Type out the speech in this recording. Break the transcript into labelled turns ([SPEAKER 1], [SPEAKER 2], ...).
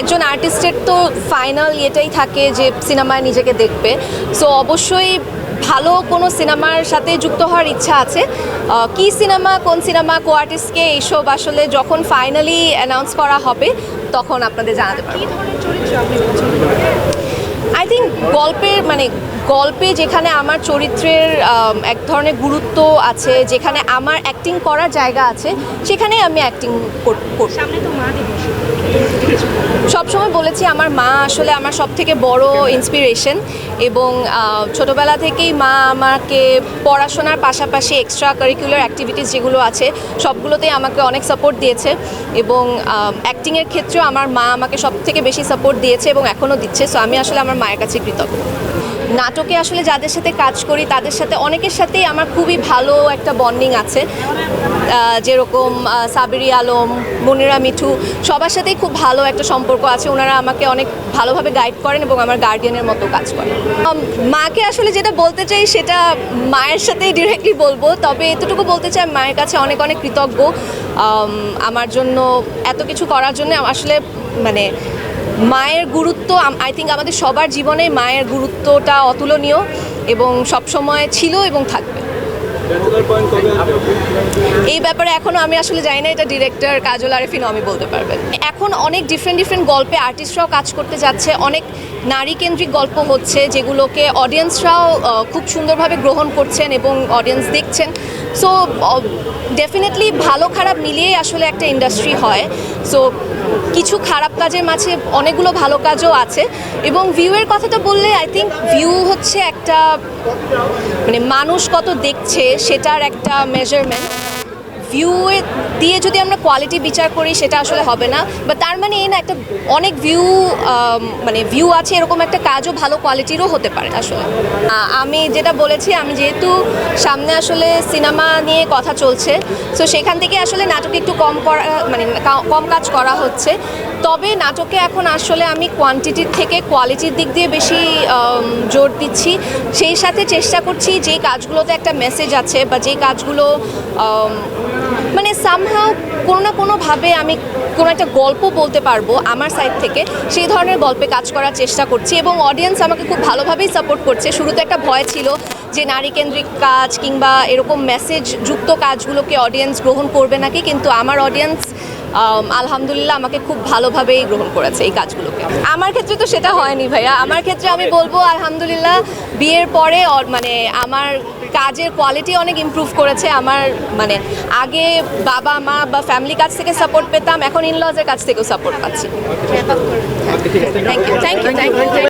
[SPEAKER 1] একজন আর্টিস্টের তো ফাইনাল এটাই থাকে যে সিনেমায় নিজেকে দেখবে। সো অবশ্যই ভালো কোনো সিনেমার সাথে যুক্ত হওয়ার ইচ্ছা আছে। কি সিনেমা কোন সিনেমা কো আর্টিস্টকে এইসব আসলে যখন ফাইনালি অ্যানাউন্স করা হবে তখন আপনাদের জানাতে পারব। আই থিঙ্ক গল্পের মানে গল্পে যেখানে আমার চরিত্রের এক ধরনের গুরুত্ব আছে যেখানে আমার অ্যাক্টিং করার জায়গা আছে সেখানে আমি অ্যাক্টিং করব।
[SPEAKER 2] সামনে তো মা দিবস।
[SPEAKER 1] সবসময় বলেছি আমার মা আসলে আমার সব থেকে বড় ইন্সপিরেশন এবং ছোটবেলা থেকেই মা আমাকে পড়াশোনার পাশাপাশি এক্সট্রা কারিকুলার অ্যাক্টিভিটিস যেগুলো আছে, সবগুলোতেই আমাকে অনেক সাপোর্ট দিয়েছে এবং অ্যাক্টিংয়ের ক্ষেত্রেও আমার মা আমাকে সব থেকে বেশি সাপোর্ট দিয়েছে এবং এখনও দিচ্ছে। সো আমি আসলে আমার মায়ের কাছে কৃতজ্ঞ। নাটকে আসলে যাদের সাথে কাজ করি, তাদের সাথে অনেকের সাথেই আমার খুবই ভালো একটা বন্ডিং আছে। যেরকম সাবেরি আলম, মনিরা মিঠু, সবার সাথেই খুব ভালো একটা সম্পর্ক আছে। ওনারা আমাকে অনেক ভালোভাবে গাইড করেন এবং আমার গার্ডিয়ানের মতো কাজ করেন। মাকে আসলে যেটা বলতে চাই, সেটা মায়ের সাথেই ডিরেক্টলি বলব। তবে এতটুকু বলতে চাই, মায়ের কাছে অনেক অনেক কৃতজ্ঞ। আমার জন্য এত কিছু করার জন্য আসলে মানে মায়ের গুরুত্ব আই থিঙ্ক আমাদের সবার জীবনে মায়ের গুরুত্বটা অতুলনীয় এবং সবসময় ছিল এবং থাকবে। এই ব্যাপারে এখনও আমি আসলে জানি না, এটা ডিরেক্টর কাজল আরেফিন আমি বলতে পারবেন। এখন অনেক ডিফারেন্ট ডিফারেন্ট গল্পে আর্টিস্টরাও কাজ করতে যাচ্ছে, অনেক নারী কেন্দ্রিক গল্প হচ্ছে যেগুলোকে অডিয়েন্সরাও খুব সুন্দরভাবে গ্রহণ করছেন এবং অডিয়েন্স দেখছেন। সো ডেফিনেটলি ভালো খারাপ মিলিয়েই আসলে একটা ইন্ডাস্ট্রি হয়। সো কিছু খারাপ কাজের মাঝে অনেকগুলো ভালো কাজও আছে এবং ভিউয়ের কথাটা বললে আই থিঙ্ক ভিউ হচ্ছে একটা মানে মানুষ কত দেখছে সেটার একটা মেজারমেন্ট ভিউ দিয়ে যদি আমরা কোয়ালিটি বিচার করি, সেটা আসলে হবে না। বা তার মানে এই না, একটা অনেক ভিউ মানে ভিউ আছে, এরকম একটা কাজও ভালো কোয়ালিটিরও হতে পারে আসলে। আমি যেটা বলেছি, আমি যেহেতু সামনে আসলে সিনেমা নিয়ে কথা চলছে সো সেখান থেকে আসলে নাটকে একটু কম করা মানে কম কাজ করা হচ্ছে। তবে নাটকে এখন আসলে আমি কোয়ান্টিটির থেকে কোয়ালিটির দিক দিয়ে বেশি জোর দিচ্ছি। সেই সাথে চেষ্টা করছি যেই কাজগুলোতে একটা মেসেজ আছে বা যেই কাজগুলো মানে সামহাও কোনো না কোনোভাবে আমি কোনো একটা গল্প বলতে পারব আমার সাইড থেকে, সেই ধরনের গল্পে কাজ করার চেষ্টা করছি এবং অডিয়েন্স আমাকে খুব ভালোভাবেই সাপোর্ট করছে। শুরুতে একটা ভয় ছিল যে নারী কেন্দ্রিক কাজ কিংবা এরকম মেসেজ যুক্ত কাজগুলোকে অডিয়েন্স গ্রহণ করবে নাকি, কিন্তু আমার অডিয়েন্স আলহামদুলিল্লাহ আমাকে খুব ভালোভাবেই গ্রহণ করেছে এই কাজগুলোকে। আমার ক্ষেত্রে তো সেটা হয়নি ভাইয়া। আমার ক্ষেত্রে আমি বলব আলহামদুলিল্লাহ বিয়ের পরে মানে আমার কাজের কোয়ালিটি অনেক ইমপ্রুভ করেছে। আমার মানে আগে বাবা মা বা ফ্যামিলি কাছ থেকে সাপোর্ট পেতাম এখন ইনলজের কাছ থেকেও সাপোর্ট পাচ্ছি। Thank you thank you thank you